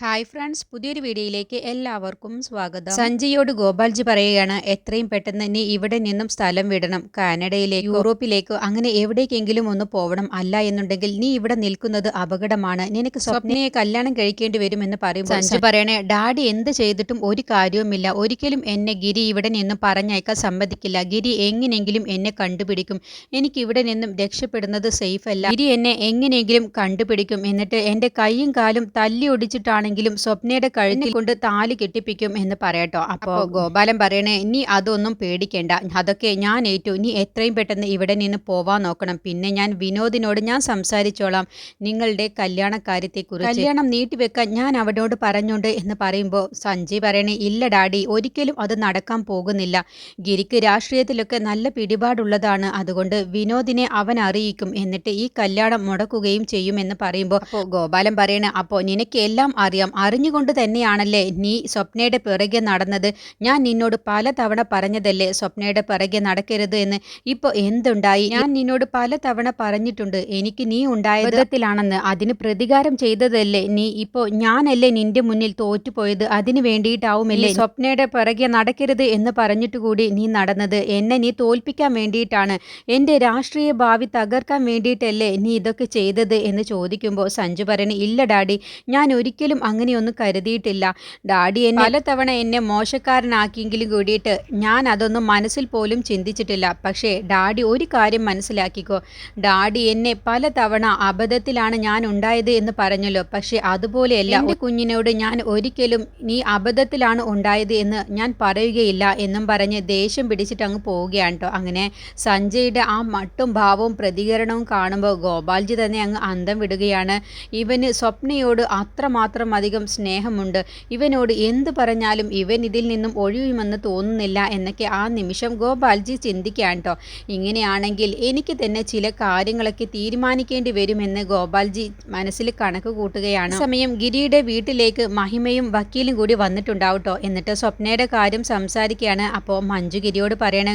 Hi friends പുതിയൊരു വീഡിയോയിലേക്ക് എല്ലാവർക്കും സ്വാഗതം. സഞ്ജയോട് ഗോപാൽജി പറയുകയാണ് എത്രയും പെട്ടെന്ന് നീ ഇവിടെ നിന്നും സ്ഥലം വിടണം. കാനഡയിലേക്കോ യൂറോപ്പിലേക്കോ അങ്ങനെ എവിടേക്കെങ്കിലും ഒന്ന് പോവണം അല്ല എന്നുണ്ടെങ്കിൽ നീ ഇവിടെ നിൽക്കുന്നത് അപകടമാണ്. നിനക്ക് സ്വപ്നയെ കല്യാണം കഴിക്കേണ്ടി വരുമെന്ന് പറയും സഞ്ജു പറയണേ ഡാഡി എന്ത് ചെയ്തിട്ടും ഒരു കാര്യവുമില്ല. ഒരിക്കലും എന്നെ ഗിരി ഇവിടെ നിന്നും പറഞ്ഞയക്കാൻ സമ്മതിക്കില്ല. ഗിരി എങ്ങനെയെങ്കിലും എന്നെ കണ്ടുപിടിക്കും. എനിക്ക് ഇവിടെ നിന്നും രക്ഷപ്പെടുന്നത് സേഫ് അല്ല. ഗിരി എന്നെ എങ്ങനെയെങ്കിലും കണ്ടുപിടിക്കും. എന്നിട്ട് എന്റെ കൈയും കാലും തല്ലി ഒടിച്ചിട്ടാണ് ആണെങ്കിലും സ്വപ്നയുടെ കഴുത്തിൽ കൊണ്ട് താലി കെട്ടിപ്പിക്കും എന്ന് പറയട്ടോ. അപ്പോൾ ഗോപാലൻ പറയണേ നീ അതൊന്നും പേടിക്കേണ്ട. അതൊക്കെ ഞാൻ ഏറ്റു. നീ എത്രയും പെട്ടെന്ന് ഇവിടെ നിന്ന് പോവാൻ നോക്കണം. പിന്നെ ഞാൻ വിനോദിനോട് ഞാൻ സംസാരിച്ചോളാം. നിങ്ങളുടെ കല്യാണ കാര്യത്തെ കുറിച്ച് കല്യാണം നീട്ടിവെക്കാൻ ഞാൻ അവനോട് പറഞ്ഞുണ്ട് എന്ന് പറയുമ്പോൾ സഞ്ജയ് പറയണേ ഇല്ല ഡാഡി ഒരിക്കലും അത് നടക്കാൻ പോകുന്നില്ല. ഗിരിക്ക് രാഷ്ട്രീയത്തിലൊക്കെ നല്ല പിടിപാടുള്ളതാണ്. അതുകൊണ്ട് വിനോദിനെ അവൻ അറിയിക്കും. എന്നിട്ട് ഈ കല്യാണം മുടക്കുകയും ചെയ്യുമെന്ന് പറയുമ്പോൾ ഗോപാലൻ പറയണേ അപ്പോൾ നിനക്ക് എല്ലാം അറിയാം അറിഞ്ഞുകൊണ്ട് തന്നെയാണല്ലേ നീ സ്വപ്നയുടെ പിറകെ നടന്നത്? ഞാൻ നിന്നോട് പലതവണ പറഞ്ഞതല്ലേ സ്വപ്നയുടെ പിറകെ നടക്കരുത് എന്ന്? ഇപ്പോൾ എന്തുണ്ടായി? ഞാൻ നിന്നോട് പലതവണ പറഞ്ഞിട്ടുണ്ട്. എനിക്ക് നീ ഉണ്ടായ വിധത്തിലാണെന്ന് അതിന് പ്രതികാരം ചെയ്തതല്ലേ നീ? ഇപ്പോൾ ഞാനല്ലേ നിന്റെ മുന്നിൽ തോറ്റുപോയത്? അതിന് വേണ്ടിയിട്ടാവുമല്ലേ സ്വപ്നയുടെ പിറകെ നടക്കരുത് എന്ന് പറഞ്ഞിട്ട് കൂടി നീ നടന്നത്? എന്നെ നീ തോൽപ്പിക്കാൻ വേണ്ടിയിട്ടാണ്. എന്റെ രാഷ്ട്രീയ ഭാവി തകർക്കാൻ വേണ്ടിയിട്ടല്ലേ നീ ഇതൊക്കെ ചെയ്തത് എന്ന് ചോദിക്കുമ്പോൾ സഞ്ജു പറയണ ഇല്ല ഡാഡി ഞാൻ ഒരിക്കലും അങ്ങനെയൊന്നും കരുതിയിട്ടില്ല. ഡാഡി എന്നെ പലതവണ എന്നെ മോശക്കാരനാക്കിയെങ്കിലും കൂടിയിട്ട് ഞാൻ അതൊന്നും മനസ്സിൽ പോലും ചിന്തിച്ചിട്ടില്ല. പക്ഷേ ഡാഡി ഒരു കാര്യം മനസ്സിലാക്കിക്കോ. ഡാഡി എന്നെ പലതവണ അബദ്ധത്തിലാണ് ഞാൻ ഉണ്ടായത് എന്ന് പറഞ്ഞല്ലോ. പക്ഷേ അതുപോലെയല്ല എന്റെ കുഞ്ഞിനോട് ഞാൻ ഒരിക്കലും നീ അബദ്ധത്തിലാണ് ഉണ്ടായത് എന്ന് ഞാൻ പറയുകയില്ല എന്നും പറഞ്ഞ് ദേഷ്യം പിടിച്ചിട്ട് അങ്ങ് പോവുകയാണ് കേട്ടോ അങ്ങനെ സഞ്ജയുടെ ആ മട്ടും ഭാവവും പ്രതികരണവും കാണുമ്പോൾ ഗോപാൽജി തന്നെ അങ്ങ് അന്തം വിടുകയാണ്. ഇവന് സ്വപ്നയോട് അത്രമാത്രം അധികം സ്നേഹമുണ്ട്. ഇവനോട് എന്തു പറഞ്ഞാലും ഇവൻ ഇതിൽ നിന്നും ഒഴിയുമെന്ന് തോന്നുന്നില്ല എന്നൊക്കെ ആ നിമിഷം ഗോപാൽജി ചിന്തിക്കാൻ കേട്ടോ ഇങ്ങനെയാണെങ്കിൽ എനിക്ക് തന്നെ ചില കാര്യങ്ങളൊക്കെ തീരുമാനിക്കേണ്ടി വരുമെന്ന് ഗോപാൽജി മനസ്സിൽ കണക്ക് കൂട്ടുകയാണ്. സമയം ഗിരിയുടെ വീട്ടിലേക്ക് മഹിമയും വക്കീലും കൂടി വന്നിട്ടുണ്ടാവട്ടോ എന്നിട്ട് സ്വപ്നയുടെ കാര്യം സംസാരിക്കുകയാണ്. അപ്പോൾ മഞ്ജു ഗിരിയോട് പറയണ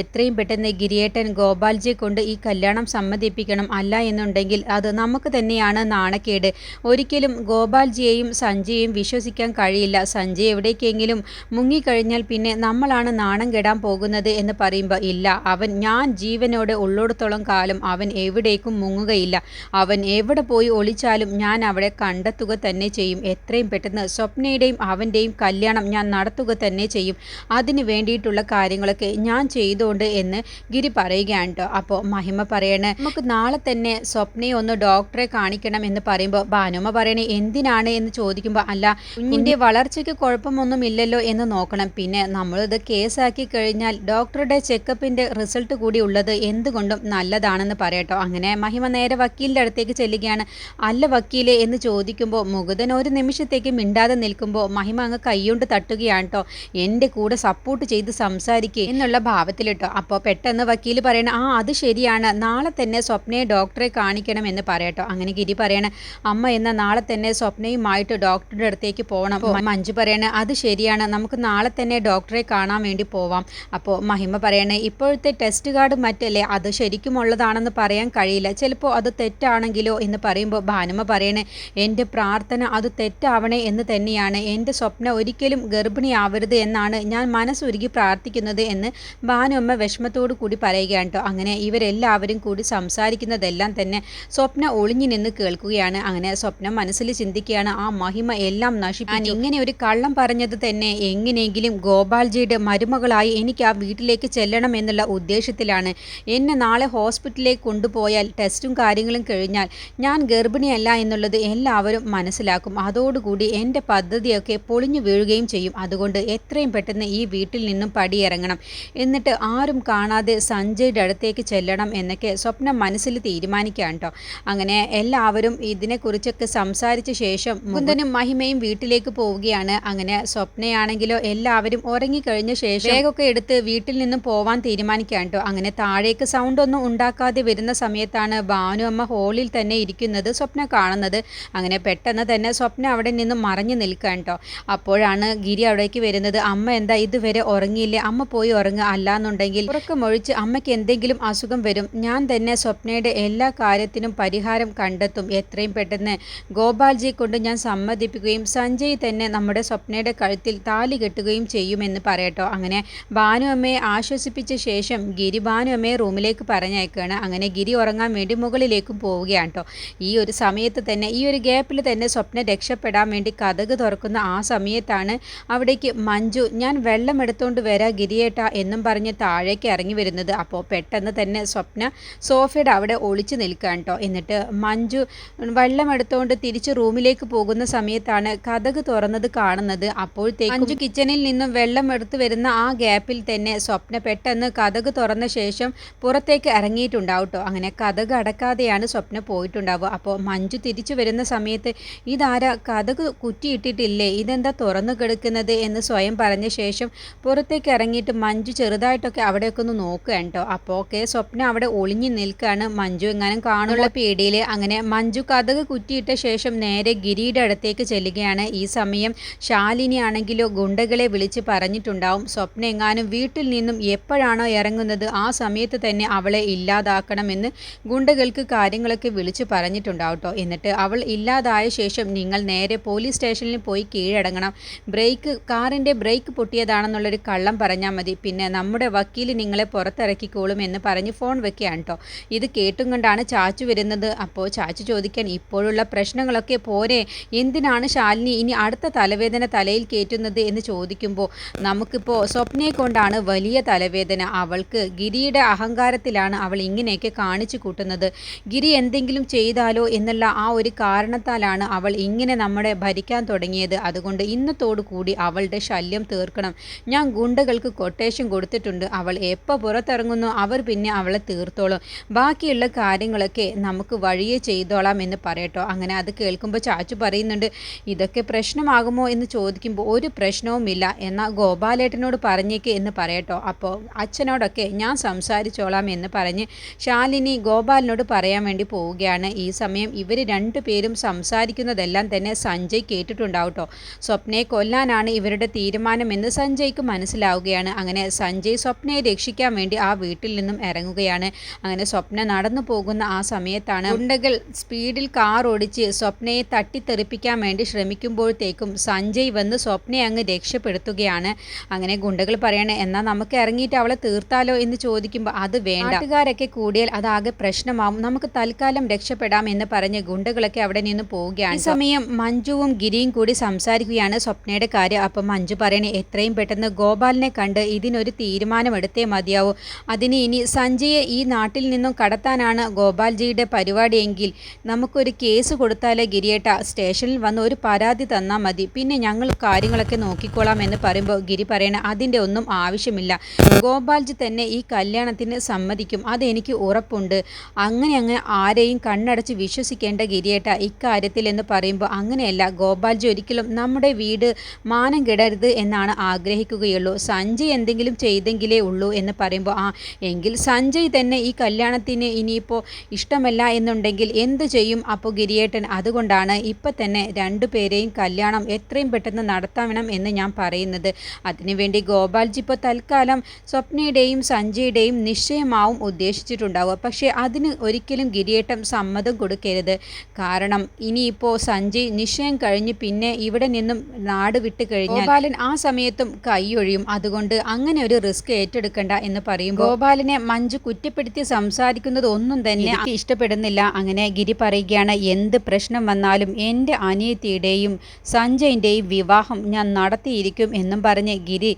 എത്രയും പെട്ടെന്ന് ഗിരിയേട്ടൻ ഗോപാൽജിയെ കൊണ്ട് ഈ കല്യാണം സമ്മതിപ്പിക്കണം അല്ല എന്നുണ്ടെങ്കിൽ അത് നമുക്ക് തന്നെയാണ് നാണക്കേട്. ഒരിക്കലും ഗോപാൽജിയെയും സഞ്ജയെയും വിശ്വസിക്കാൻ കഴിയില്ല. സഞ്ജയ് എവിടേക്കെങ്കിലും മുങ്ങിക്കഴിഞ്ഞാൽ പിന്നെ നമ്മളാണ് നാണം കെടാൻ പോകുന്നത് എന്ന് പറയുമ്പോൾ ഇല്ല. അവൻ ഞാൻ ജീവനോടെ ഉള്ളിടത്തോളം കാലം അവൻ എവിടേക്കും മുങ്ങുകയില്ല. അവൻ എവിടെ പോയി ഒളിച്ചാലും ഞാൻ അവിടെ കണ്ടെത്തുക തന്നെ ചെയ്യും. എത്രയും പെട്ടെന്ന് സ്വപ്നയുടെയും അവന്റെയും കല്യാണം ഞാൻ നടത്തുക തന്നെ ചെയ്യും. അതിന് വേണ്ടിയിട്ടുള്ള കാര്യങ്ങളൊക്കെ ഞാൻ ചെയ്തുകൊണ്ട് എന്ന് ഗിരി പറയുകയാണ് കേട്ടോ അപ്പോൾ മഹിമ പറയണേ നമുക്ക് നാളെ തന്നെ സ്വപ്നയെ ഒന്ന് ഡോക്ടറെ കാണിക്കണം എന്ന് പറയുമ്പോൾ ഭാനുമ പറയണേ എന്തിനാണ് എന്ന് ചോദിക്കുമ്പോൾ അല്ല കുഞ്ഞിന്റെ വളർച്ചയ്ക്ക് കുഴപ്പമൊന്നും ഇല്ലല്ലോ എന്ന് നോക്കണം. പിന്നെ നമ്മളിത് കേസാക്കി കഴിഞ്ഞാൽ ഡോക്ടറുടെ ചെക്കപ്പിന്റെ റിസൾട്ട് കൂടി ഉള്ളത് എന്തുകൊണ്ടും നല്ലതാണെന്ന് പറയട്ടോ. അങ്ങനെ മഹിമ നേരെ വക്കീലിന്റെ അടുത്തേക്ക് ചെല്ലുകയാണ്. അല്ല വക്കീലെ എന്ന് ചോദിക്കുമ്പോൾ മുകുതൻ ഒരു നിമിഷത്തേക്ക് മിണ്ടാതെ നിൽക്കുമ്പോൾ മഹിമ അങ്ങ് കൈകൊണ്ട് തട്ടുകയാണ് കേട്ടോ എന്റെ കൂടെ സപ്പോർട്ട് ചെയ്ത് സംസാരിക്കുക എന്നുള്ള ഭാവത്തിലിട്ടോ. അപ്പോൾ പെട്ടെന്ന് വക്കീൽ പറയണ ആ അത് ശരിയാണ്. നാളെ തന്നെ സ്വപ്നയെ ഡോക്ടറെ കാണിക്കണം എന്ന് പറയട്ടോ. അങ്ങനെ ഗിരി പറയണ അമ്മ എന്ന നാളെ തന്നെ സ്വപ്നയുമായിട്ട് ഡോക്ടറുടെ അടുത്തേക്ക് പോകണം. മഞ്ജു പറയണേ അത് ശരിയാണ്. നമുക്ക് നാളെ തന്നെ ഡോക്ടറെ കാണാൻ വേണ്ടി പോവാം. അപ്പോൾ മഹിമ പറയണേ ഇപ്പോഴത്തെ ടെസ്റ്റ് കാർഡ് മറ്റല്ലേ? അത് ശരിക്കും ഉള്ളതാണെന്ന് പറയാൻ കഴിയില്ല. ചിലപ്പോൾ അത് തെറ്റാണെങ്കിലോ? എന്ന് പറയുമ്പോൾ ഭാനുമ പറയണേ എന്റെ പ്രാർത്ഥന അത് തെറ്റാവണേ എന്ന് തന്നെയാണ്. എന്റെ സ്വപ്നം ഒരിക്കലും ഗർഭിണിയാവരുത് എന്നാണ് ഞാൻ മനസ്സൊരുക്കി പ്രാർത്ഥിക്കുന്നത് എന്ന് ഭാനുമ്മ വിഷമത്തോടു കൂടി പറയുകയാണ് കേട്ടോ. അങ്ങനെ ഇവരെല്ലാവരും കൂടി സംസാരിക്കുന്നതെല്ലാം തന്നെ സ്വപ്ന ഒളിഞ്ഞു നിന്ന് കേൾക്കുകയാണ്. അങ്ങനെ സ്വപ്നം മനസ്സിൽ ചിന്തിക്കുകയാണ്. ആ മഹിമ എല്ലാം നശിപ്പിച്ചു. ഇങ്ങനെ ഒരു കള്ളം പറഞ്ഞത് തന്നെ എങ്ങനെയെങ്കിലും ഗോപാൽജിയുടെ മരുമകളായി എനിക്ക് ആ വീട്ടിലേക്ക് ചെല്ലണം എന്നുള്ള ഉദ്ദേശത്തിലാണ്. എന്നെ നാളെ ഹോസ്പിറ്റലിലേക്ക് കൊണ്ടുപോയാൽ ടെസ്റ്റും കാര്യങ്ങളും കഴിഞ്ഞാൽ ഞാൻ ഗർഭിണിയല്ല എന്നുള്ളത് എല്ലാവരും മനസ്സിലാക്കും. അതോടുകൂടി എന്റെ പദ്ധതിയൊക്കെ പൊളിഞ്ഞു വീഴുകയും ചെയ്യും. അതുകൊണ്ട് എത്രയും പെട്ടെന്ന് ഈ വീട്ടിൽ നിന്നും പടിയിറങ്ങണം. എന്നിട്ട് ആരും കാണാതെ സഞ്ജയുടെ അടുത്തേക്ക് ചെല്ലണം എന്നൊക്കെ സ്വപ്നം മനസ്സിൽ തീരുമാനിക്കുകയാണ് കേട്ടോ. അങ്ങനെ എല്ലാവരും ഇതിനെക്കുറിച്ചൊക്കെ സംസാരിച്ച ശേഷം മുകുന്ദനും മഹിമയും വീട്ടിലേക്ക് പോവുകയാണ്. അങ്ങനെ സ്വപ്നയാണെങ്കിലോ എല്ലാവരും ഉറങ്ങിക്കഴിഞ്ഞ ശേഷം വേഗമൊക്കെ എടുത്ത് വീട്ടിൽ നിന്നും പോവാൻ തീരുമാനിക്കാൻ കേട്ടോ. അങ്ങനെ താഴേക്ക് സൗണ്ട് ഒന്നും ഉണ്ടാക്കാതെ വരുന്ന സമയത്താണ് ഭാനു അമ്മ ഹോളിൽ തന്നെ ഇരിക്കുന്നത് സ്വപ്ന കാണുന്നത്. അങ്ങനെ പെട്ടെന്ന് തന്നെ സ്വപ്ന അവിടെ നിന്നും മറഞ്ഞു നിൽക്കാൻ കേട്ടോ. അപ്പോഴാണ് ഗിരി അവിടേക്ക് വരുന്നത് അമ്മ എന്താ ഇതുവരെ ഉറങ്ങിയില്ലേ? അമ്മ പോയി ഉറങ്ങുക അല്ലാന്നുണ്ടെങ്കിൽ ഉറക്കമൊഴിച്ച് അമ്മയ്ക്ക് എന്തെങ്കിലും അസുഖം വരും. ഞാൻ തന്നെ സ്വപ്നയുടെ എല്ലാ കാര്യത്തിനും പരിഹാരം കണ്ടെത്തും. എത്രയും പെട്ടെന്ന് ഗോപാൽജിയെ കൊണ്ട് ഞാൻ സമ്മതിപ്പിക്കുകയും സഞ്ജയ് തന്നെ നമ്മുടെ സ്വപ്നയുടെ കഴുത്തിൽ താലി കെട്ടുകയും ചെയ്യുമെന്ന് പറയട്ടോ. അങ്ങനെ ഭാനുഅമ്മയെ ആശ്വസിപ്പിച്ച ശേഷം ഗിരി ഭാനുഅമ്മയെ റൂമിലേക്ക് പറഞ്ഞയക്കുകയാണ്. അങ്ങനെ ഗിരി ഉറങ്ങാൻ വേണ്ടി മുകളിലേക്കും പോവുകയാണ് കേട്ടോ ഈ ഒരു സമയത്ത് തന്നെ ഈ ഒരു ഗ്യാപ്പിൽ തന്നെ സ്വപ്ന രക്ഷപ്പെടാൻ വേണ്ടി കഥക് തുറക്കുന്ന ആ സമയത്താണ് അവിടേക്ക് മഞ്ജു ഞാൻ വെള്ളം എടുത്തുകൊണ്ട് വരാ ഗിരിയേട്ട എന്നും പറഞ്ഞ് താഴേക്ക് ഇറങ്ങി വരുന്നത്. അപ്പോൾ പെട്ടെന്ന് തന്നെ സ്വപ്ന സോഫയുടെ അവിടെ ഒളിച്ചു നിൽക്കുകയാണ് കേട്ടോ എന്നിട്ട് മഞ്ജു വെള്ളം എടുത്തുകൊണ്ട് തിരിച്ച് റൂമിലേക്ക് പോകുന്ന സമയത്താണ് കഥക് തുറന്നത് കാണുന്നത്. അപ്പോഴത്തേക്ക് അഞ്ചു കിച്ചണിൽ നിന്നും വെള്ളം എടുത്തു വരുന്ന ആ ഗ്യാപ്പിൽ തന്നെ സ്വപ്ന പെട്ടെന്ന് കഥക് തുറന്ന ശേഷം പുറത്തേക്ക് ഇറങ്ങിയിട്ടുണ്ടാവും കേട്ടോ അങ്ങനെ കഥക് അടക്കാതെയാണ് സ്വപ്ന പോയിട്ടുണ്ടാവുക. അപ്പോൾ മഞ്ജു തിരിച്ചു വരുന്ന സമയത്ത് ഇതാരാ? കഥക് കുറ്റിയിട്ടിട്ടില്ലേ? ഇതെന്താ തുറന്നു കിടക്കുന്നത്? എന്ന് സ്വയം പറഞ്ഞ ശേഷം പുറത്തേക്ക് ഇറങ്ങിയിട്ട് മഞ്ജു ചെറുതായിട്ടൊക്കെ അവിടെയൊക്കെ ഒന്ന് നോക്കുകയാണ് കേട്ടോ. അപ്പോൾ ഒക്കെ സ്വപ്ന അവിടെ ഒളിഞ്ഞു നിൽക്കുകയാണ്. മഞ്ജു എങ്ങാനും കാണുള്ള പേടിയിൽ അങ്ങനെ മഞ്ജു കഥക് കുറ്റിയിട്ട ശേഷം നേരെ ഗിരിയുടെ അടുത്തേക്ക് ചെല്ലുകയാണ്. ഈ സമയം ശാലിനി ആണെങ്കിലോ ഗുണ്ടകളെ വിളിച്ച് പറഞ്ഞിട്ടുണ്ടാവും. സ്വപ്ന എങ്ങാനും വീട്ടിൽ നിന്നും എപ്പോഴാണോ ഇറങ്ങുന്നത് ആ സമയത്ത് തന്നെ അവളെ ഇല്ലാതാക്കണമെന്ന് ഗുണ്ടകൾക്ക് കാര്യങ്ങളൊക്കെ വിളിച്ച് പറഞ്ഞിട്ടുണ്ടാവും എന്നിട്ട് അവൾ ഇല്ലാതായ ശേഷം നിങ്ങൾ നേരെ പോലീസ് സ്റ്റേഷനിൽ പോയി കീഴടങ്ങണം. ബ്രേക്ക് കാറിന്റെ ബ്രേക്ക് പൊട്ടിയതാണെന്നുള്ളൊരു കള്ളം പറഞ്ഞാൽ മതി. പിന്നെ നമ്മുടെ വക്കീൽ നിങ്ങളെ പുറത്തിറക്കിക്കോളും എന്ന് പറഞ്ഞ് ഫോൺ വെക്കുകയാണ് കേട്ടോ ഇത് കേട്ടും കൊണ്ടാണ് ചാച്ചു വരുന്നത്. അപ്പോൾ ചാച്ചു ചോദിക്കാൻ ഇപ്പോഴുള്ള പ്രശ്നങ്ങളൊക്കെ പോരെ. എന്തിനാണ് ശാലിനി ഇനി അടുത്ത തലവേദന തലയിൽ കയറ്റുന്നത് എന്ന് ചോദിക്കുമ്പോൾ നമുക്കിപ്പോൾ സ്വപ്നയെ കൊണ്ടാണ് വലിയ തലവേദന. അവൾക്ക് ഗിരിയുടെ അഹങ്കാരത്തിലാണ് അവൾ ഇങ്ങനെയൊക്കെ കാണിച്ചു കൂട്ടുന്നത്. ഗിരി എന്തെങ്കിലും ചെയ്താലോ എന്നുള്ള ആ ഒരു കാരണത്താലാണ് അവൾ ഇങ്ങനെ നമ്മളെ ഭരിക്കാൻ തുടങ്ങിയത്. അതുകൊണ്ട് ഇന്നത്തോടു കൂടി അവളുടെ ശല്യം തീർക്കണം. ഞാൻ ഗുണ്ടകൾക്ക് കൊട്ടേഷൻ കൊടുത്തിട്ടുണ്ട്. അവൾ എപ്പോൾ പുറത്തിറങ്ങുന്നു അവർ പിന്നെ അവളെ തീർത്തോളും. ബാക്കിയുള്ള കാര്യങ്ങളൊക്കെ നമുക്ക് വഴിയെ ചെയ്തോളാം എന്ന് പറയട്ടോ. അങ്ങനെ അത് കേൾക്കുമ്പോൾ ചാച്ചു പറയുന്നുണ്ട് ഇതൊക്കെ പ്രശ്നമാകുമോ? എന്ന് ചോദിക്കുമ്പോൾ ഒരു പ്രശ്നവുമില്ല. എന്നാൽ ഗോപാലേട്ടനോട് പറഞ്ഞേക്ക് എന്ന് പറയട്ടോ. അപ്പോൾ അച്ഛനോടൊക്കെ ഞാൻ സംസാരിച്ചോളാം എന്ന് പറഞ്ഞ് ശാലിനി ഗോപാലിനോട് പറയാൻ വേണ്ടി പോവുകയാണ്. ഈ സമയം ഇവർ രണ്ടു പേരും സംസാരിക്കുന്നതെല്ലാം തന്നെ സഞ്ജയ് കേട്ടിട്ടുണ്ടാവും കേട്ടോ സ്വപ്നയെ കൊല്ലാനാണ് ഇവരുടെ തീരുമാനമെന്ന് സഞ്ജയ്ക്ക് മനസ്സിലാവുകയാണ്. അങ്ങനെ സഞ്ജയ് സ്വപ്നയെ രക്ഷിക്കാൻ വേണ്ടി ആ വീട്ടിൽ നിന്നും ഇറങ്ങുകയാണ്. അങ്ങനെ സ്വപ്ന നടന്നു പോകുന്ന ആ സമയത്താണ് ഗുണ്ടകൾ സ്പീഡിൽ കാർ ഓടിച്ച് സ്വപ്നയെ തട്ടിത്തെറിപ്പിക്കാൻ വേണ്ടി ശ്രമിക്കുമ്പോഴത്തേക്കും സഞ്ജയ് വന്ന് സ്വപ്നയെ അങ്ങ് രക്ഷപ്പെടുത്തുകയാണ്. അങ്ങനെ ഗുണ്ടകൾ പറയണേ എന്നാൽ നമുക്ക് ഇറങ്ങിയിട്ട് അവളെ തീർത്താലോ? എന്ന് ചോദിക്കുമ്പോൾ അത് വേണ്ട. നാട്ടുകാരൊക്കെ കൂടിയാൽ അതാകെ പ്രശ്നമാവും. നമുക്ക് തൽക്കാലം രക്ഷപ്പെടാം എന്ന് പറഞ്ഞ് ഗുണ്ടകളൊക്കെ അവിടെ നിന്ന് പോവുകയാണ്. ഈ സമയം മഞ്ജുവും ഗിരിയും കൂടി സംസാരിക്കുകയാണ് സ്വപ്നയുടെ കാര്യം. അപ്പം മഞ്ജു പറയണേ എത്രയും പെട്ടെന്ന് ഗോപാലിനെ കണ്ട് ഇതിനൊരു തീരുമാനമെടുത്തേ മതിയാവൂ. അതിന് ഇനി സഞ്ജയെ ഈ നാട്ടിൽ നിന്നും കടത്താനാണ് ഗോപാൽജിയുടെ പരിപാടിയെങ്കിൽ നമുക്കൊരു കേസ് കൊടുത്താലേ ഗിരിയേട്ട സ്റ്റേഷനിൽ വന്ന് ഒരു പരാതി തന്നാൽ മതി. പിന്നെ ഞങ്ങൾ കാര്യങ്ങളൊക്കെ നോക്കിക്കോളാം എന്ന് പറയുമ്പോൾ ഗിരി പറയണ അതിന്റെ ഒന്നും ആവശ്യമില്ല. ഗോപാൽജി തന്നെ ഈ കല്യാണത്തിന് സമ്മതിക്കും. അതെനിക്ക് ഉറപ്പുണ്ട്. അങ്ങനെ അങ്ങനെ ആരെയും കണ്ണടച്ച് വിശ്വസിക്കേണ്ട ഗിരിയേട്ട ഇക്കാര്യത്തിൽ എന്ന് പറയുമ്പോൾ അങ്ങനെയല്ല. ഗോപാൽജി ഒരിക്കലും നമ്മുടെ വീട് മാനം കെടരുത് എന്നാണ് ആഗ്രഹിക്കുകയുള്ളൂ. സഞ്ജയ് എന്തെങ്കിലും ചെയ്തെങ്കിലേ ഉള്ളൂ എന്ന് പറയുമ്പോൾ ആ എങ്കിൽ സഞ്ജയ് തന്നെ ഈ കല്യാണത്തിന് ഇനിയിപ്പോൾ ഇഷ്ടമല്ല എന്നുണ്ടെങ്കിൽ എന്ത് ചെയ്യും? അപ്പോൾ ഗിരിയേട്ടൻ അതുകൊണ്ടാണ് ഇപ്പം തന്നെ രണ്ടു രണ്ടുപേരെയും കല്യാണം എത്രയും പെട്ടെന്ന് നടത്താവണം എന്ന് ഞാൻ പറയുന്നത്. അതിനുവേണ്ടി ഗോപാൽജി ഇപ്പോൾ തൽക്കാലം സ്വപ്നയുടെയും സഞ്ജയുടെയും നിശ്ചയമാവും ഉദ്ദേശിച്ചിട്ടുണ്ടാവുക. പക്ഷേ അതിന് ഒരിക്കലും ഗിരിയേട്ടം സമ്മതം കൊടുക്കരുത്. കാരണം ഇനിയിപ്പോൾ സഞ്ജയ് നിശ്ചയം കഴിഞ്ഞ് പിന്നെ ഇവിടെ നിന്നും നാട് വിട്ട് കഴിഞ്ഞാൽ ഗോപാലൻ ആ സമയത്തും കൈയൊഴിയും. അതുകൊണ്ട് അങ്ങനെ ഒരു റിസ്ക് ഏറ്റെടുക്കണ്ട എന്ന് പറയും ഗോപാലിനെ മഞ്ജു കുറ്റപ്പെടുത്തി സംസാരിക്കുന്നത് ഒന്നും തന്നെ ഇഷ്ടപ്പെടുന്നില്ല. അങ്ങനെ ഗിരി പറയുകയാണ് എന്ത് പ്രശ്നം വന്നാലും എന്റെ അനിയത്തിയുടെയും സഞ്ജയിന്റെയും വിവാഹം ഞാൻ നടത്തിയിരിക്കും എന്നും പറഞ്ഞ് ഗിരി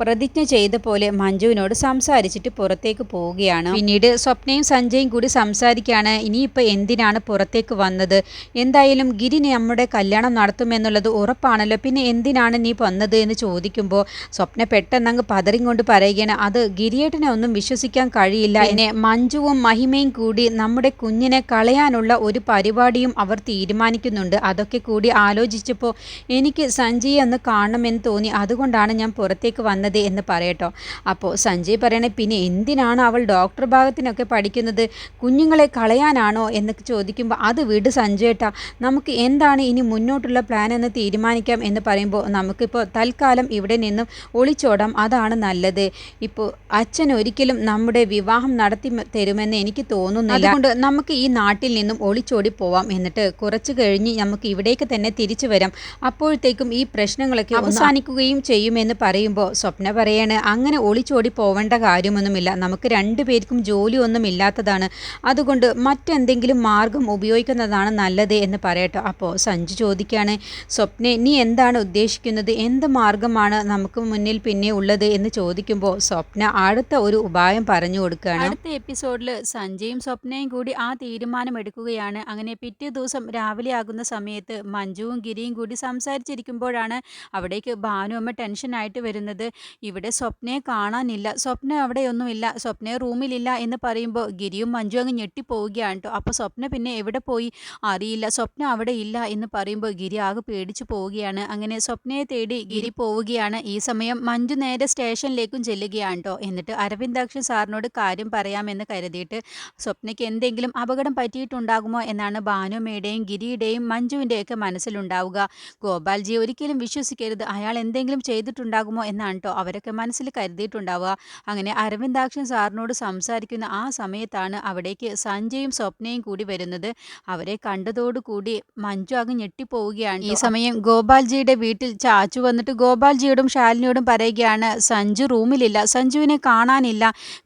പ്രതിജ്ഞ ചെയ്ത പോലെ മഞ്ജുവിനോട് സംസാരിച്ചിട്ട് പുറത്തേക്ക് പോവുകയാണ്. പിന്നീട് സ്വപ്നയും സഞ്ജയും കൂടി സംസാരിക്കുകയാണ്. ഇനിയിപ്പോൾ എന്തിനാണ് പുറത്തേക്ക് വന്നത്? എന്തായാലും ഗിരി നമ്മുടെ കല്യാണം നടത്തുമെന്നുള്ളത് ഉറപ്പാണല്ലോ. പിന്നെ എന്തിനാണ് നീ വന്നത് എന്ന് ചോദിക്കുമ്പോൾ സ്വപ്ന പെട്ടെന്ന് അങ്ങ് കൊണ്ട് പറയുകയാണ്. അത് ഗിരിയേട്ടനെ ഒന്നും വിശ്വസിക്കാൻ കഴിയില്ല. എന്നെ മഞ്ജുവും മഹിമയും കൂടി നമ്മുടെ കുഞ്ഞിനെ കളയാനുള്ള ഒരു പരിപാടിയും അവർ തീരുമാനിക്കുന്നുണ്ട്. അതൊക്കെ കൂടി ആലോചിച്ചപ്പോൾ എനിക്ക് സഞ്ജയെ ഒന്ന് കാണണമെന്ന് തോന്നി. അതുകൊണ്ടാണ് ഞാൻ പുറത്തേക്ക് വന്നത്. എന്ന് പറയട്ടോ. അപ്പോൾ സഞ്ജയ് പറയണേ പിന്നെ എന്തിനാണ് അവൾ ഡോക്ടർ ഭാഗത്തിനൊക്കെ പഠിക്കുന്നത്? കുഞ്ഞുങ്ങളെ കളയാനാണോ? എന്നൊക്കെ ചോദിക്കുമ്പോൾ അത് വിട് സഞ്ജയേട്ടാ നമുക്ക് എന്താണ് ഇനി മുന്നോട്ടുള്ള പ്ലാൻ എന്ന് തീരുമാനിക്കാം? എന്ന് പറയുമ്പോൾ നമുക്കിപ്പോൾ തൽക്കാലം ഇവിടെ നിന്നും ഒളിച്ചോടാം അതാണ് നല്ലത്. ഇപ്പോൾ അച്ഛൻ ഒരിക്കലും നമ്മുടെ വിവാഹം നടത്തി തരുമെന്ന് എനിക്ക് തോന്നുന്നില്ല. അതുകൊണ്ട് നമുക്ക് ഈ നാട്ടിൽ നിന്നും ഒളിച്ചോടി പോവാം എന്നിട്ട് കുറച്ച് കഴിഞ്ഞ് നമുക്ക് ഇവിടേക്ക് തന്നെ തിരിച്ചു വരാം. അപ്പോഴത്തേക്കും ഈ പ്രശ്നങ്ങളൊക്കെ അവസാനിക്കുകയും ചെയ്യുമെന്ന് പറയുമ്പോൾ സ്വപ്ന പറയാണ് അങ്ങനെ ഒളിച്ചോടി പോവേണ്ട കാര്യമൊന്നുമില്ല. നമുക്ക് രണ്ടു പേർക്കും ജോലിയൊന്നും ഇല്ലാത്തതാണ്. അതുകൊണ്ട് മറ്റെന്തെങ്കിലും മാർഗം ഉപയോഗിക്കുന്നതാണ് നല്ലത് എന്ന് പറയട്ടോ. അപ്പോൾ സഞ്ജു ചോദിക്കുകയാണ് സ്വപ്നെ നീ എന്താണ് ഉദ്ദേശിക്കുന്നത്? എന്ത് മാർഗമാണ് നമുക്ക് മുന്നിൽ പിന്നെ ഉള്ളത്? എന്ന് ചോദിക്കുമ്പോൾ സ്വപ്ന അടുത്ത ഒരു ഉപായം പറഞ്ഞു കൊടുക്കുകയാണ് അടുത്ത എപ്പിസോഡിൽ സഞ്ജയും സ്വപ്നയും കൂടി ആ തീരുമാനം എടുക്കുകയാണ്. അങ്ങനെ പിറ്റേ ദിവസം രാവിലെ ആകുന്ന സമയത്ത് മഞ്ജുവും ഗിരിയും കൂടി സംസാരിച്ചിരിക്കുമ്പോഴാണ് അവിടേക്ക് ഭാനുഅമ്മ ടെൻഷനായിട്ട് വരുന്നത്. ഇവിടെ സ്വപ്നയെ കാണാനില്ല. സ്വപ്ന അവിടെയൊന്നുമില്ല. സ്വപ്നയെ റൂമിലില്ല എന്ന് പറയുമ്പോൾ ഗിരിയും മഞ്ജു അങ്ങ് ഞെട്ടിപ്പോവുകയാണ് കേട്ടോ. അപ്പോൾ സ്വപ്ന പിന്നെ എവിടെ പോയി? അറിയില്ല. സ്വപ്ന അവിടെ ഇല്ല എന്ന് പറയുമ്പോൾ ഗിരി ആകെ പേടിച്ചു പോവുകയാണ്. അങ്ങനെ സ്വപ്നയെ തേടി ഗിരി പോവുകയാണ്. ഈ സമയം മഞ്ജു നേരെ സ്റ്റേഷനിലേക്കും ചെല്ലുകയാണ് കേട്ടോ. എന്നിട്ട് അരവിന്ദാക്ഷൻ സാറിനോട് കാര്യം പറയാമെന്ന് കരുതിയിട്ട് സ്വപ്നയ്ക്ക് എന്തെങ്കിലും അപകടം പറ്റിയിട്ടുണ്ടാകുമോ എന്നാണ് ഭാനുമ്മയുടെയും ഗിരിയുടെയും മഞ്ജുവിന്റെയൊക്കെ മനസ്സിലുണ്ടാവുക. ഗോപാൽജി ഒരിക്കലും വിശ്വസിക്കരുത്. അയാൾ എന്തെങ്കിലും ചെയ്തിട്ടുണ്ടാകുമോ എന്നാണ് കേട്ടോ അവരൊക്കെ മനസ്സിൽ കരുതിയിട്ടുണ്ടാവുക. അങ്ങനെ അരവിന്ദാക്ഷൻ സാറിനോട് സംസാരിക്കുന്ന ആ സമയത്താണ് അവിടേക്ക് സഞ്ജയും സ്വപ്നയും കൂടി വരുന്നത്. അവരെ കണ്ടതോടുകൂടി മഞ്ജു അങ്ങ് ഞെട്ടിപ്പോവുകയാണ്. ഈ സമയം ഗോപാൽജിയുടെ വീട്ടിൽ ചാച്ചു വന്നിട്ട് ഗോപാൽജിയോടും ശാലിനിയോടും പറയുകയാണ് സഞ്ജു റൂമിലില്ല സഞ്ജുവിനെ കാണാനില്ല.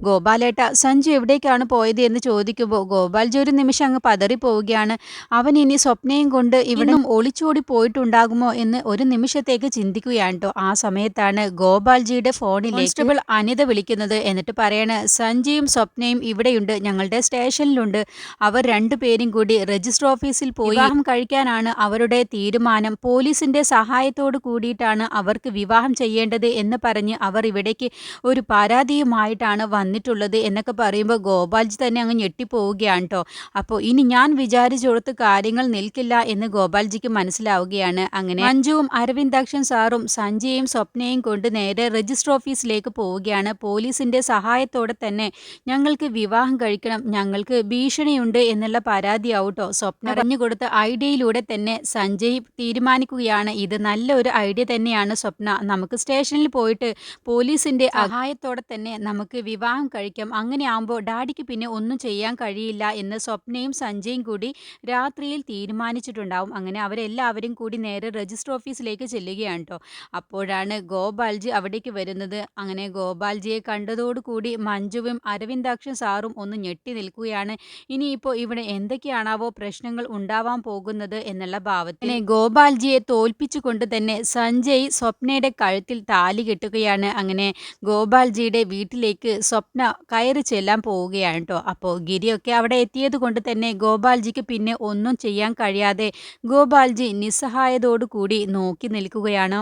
ഗോപാലേട്ട സഞ്ജു എവിടേക്കാണ് പോയത് എന്ന് ചോദിക്കുമ്പോൾ ഗോപാൽജി ഒരു നിമിഷം അങ്ങ് പതറിപ്പോവുകയാണ്. അവൻ ഇനി സ്വപ്നയും കൊണ്ട് ഇവിടെ ഒളിച്ചോടി പോയിട്ടുണ്ടാകുമോ എന്ന് ഒരു നിമിഷത്തേക്ക് ചിന്തിക്കുകയാണ് കേട്ടോ ആ സമയത്താണ് ഗോപാൽജിയുടെ ഫോണിൽ കോൺസ്റ്റബിൾ അനിത വിളിക്കുന്നത് എന്നിട്ട് പറയണ സഞ്ജയും സ്വപ്നയും ഇവിടെയുണ്ട് ഞങ്ങളുടെ സ്റ്റേഷനിലുണ്ട്. അവർ രണ്ടുപേരും കൂടി രജിസ്റ്റർ ഓഫീസിൽ പോയി വിവാഹം കഴിക്കാനാണ് അവരുടെ തീരുമാനം. പോലീസിന്റെ സഹായത്തോട് കൂടിയിട്ടാണ് അവർക്ക് വിവാഹം ചെയ്യേണ്ടത് എന്ന് പറഞ്ഞ് അവർ ഇവിടേക്ക് ഒരു പരാതിയുമായിട്ടാണ് വന്നിട്ടുള്ളത് എന്നൊക്കെ പറയുമ്പോൾ ഗോപാൽജി തന്നെ അങ്ങ് ഞെട്ടിപ്പോവുകയാണ് കേട്ടോ അപ്പോൾ ഇനി ഞാൻ വിചാരിച്ചോടത്ത് കാര്യങ്ങൾ നിൽക്കില്ല എന്ന് ഗോപാൽജിക്ക് മനസ്സിലാവുകയാണ്. അങ്ങനെ മഞ്ജുവും അരവിന്ദാക്ഷൻ സാറും സഞ്ജയും സ്വപ്നയും കൊണ്ട് നേരെ രജിസ്റ്റർ ഓഫീസിലേക്ക് പോവുകയാണ്. പോലീസിന്റെ സഹായത്തോടെ തന്നെ ഞങ്ങൾക്ക് വിവാഹം കഴിക്കണം. ഞങ്ങൾക്ക് ഭീഷണിയുണ്ട് എന്നുള്ള പരാതിയാവട്ടോ. സ്വപ്ന പറഞ്ഞു കൊടുത്ത ഐഡിയയിലൂടെ തന്നെ സഞ്ജയ് തീരുമാനിക്കുകയാണ്. ഇത് നല്ലൊരു ഐഡിയ തന്നെയാണ് സ്വപ്ന. നമുക്ക് സ്റ്റേഷനിൽ പോയിട്ട് പോലീസിന്റെ സഹായത്തോടെ തന്നെ നമുക്ക് വിവാഹം കഴിക്കാം. അങ്ങനെ ആകുമ്പോൾ ഡാഡിക്ക് പിന്നെ ഒന്നും ചെയ്യാൻ കഴിയില്ല എന്ന് സ്വപ്നയും സഞ്ജയും കൂടി രാത്രിയിൽ തീരുമാനിച്ചിട്ടുണ്ടാവും. അങ്ങനെ അവരെല്ലാവരും കൂടി നേരെ രജിസ്റ്റർ ഓഫീസിലേക്ക് ചെല്ലുകയാണ് കേട്ടോ അപ്പോഴാണ് ഗോപാൽജി അവിടേക്ക് വരുന്നത്. അങ്ങനെ ഗോപാൽജിയെ കണ്ടതോടുകൂടി മഞ്ജുവും അരവിന്ദാക്ഷൻ സാറും ഒന്ന് ഞെട്ടി നിൽക്കുകയാണ്. ഇനിയിപ്പോൾ ഇവിടെ എന്തൊക്കെയാണാവോ പ്രശ്നങ്ങൾ ഉണ്ടാവാൻ പോകുന്നത് എന്നുള്ള ഭാവത്തിൽ ഗോപാൽജിയെ തോൽപ്പിച്ചുകൊണ്ട് തന്നെ സഞ്ജയ് സ്വപ്നയുടെ കഴുത്തിൽ താലി കെട്ടുകയാണ്. അങ്ങനെ ഗോപാൽജിയുടെ വീട്ടിലേക്ക് സ്വപ്ന കയറി ചെല്ലാൻ പോവുകയാണ് കേട്ടോ. അപ്പോൾ ഗിരിയൊക്കെ അവിടെ എത്തിയത് കൊണ്ട് തന്നെ ഗോപാൽജിക്ക് പിന്നെ ഒന്നും ചെയ്യാൻ കഴിയാതെ ഗോപാൽജി നിസ്സഹായതോടു കൂടി നോക്കി നിൽക്കുകയാണ്.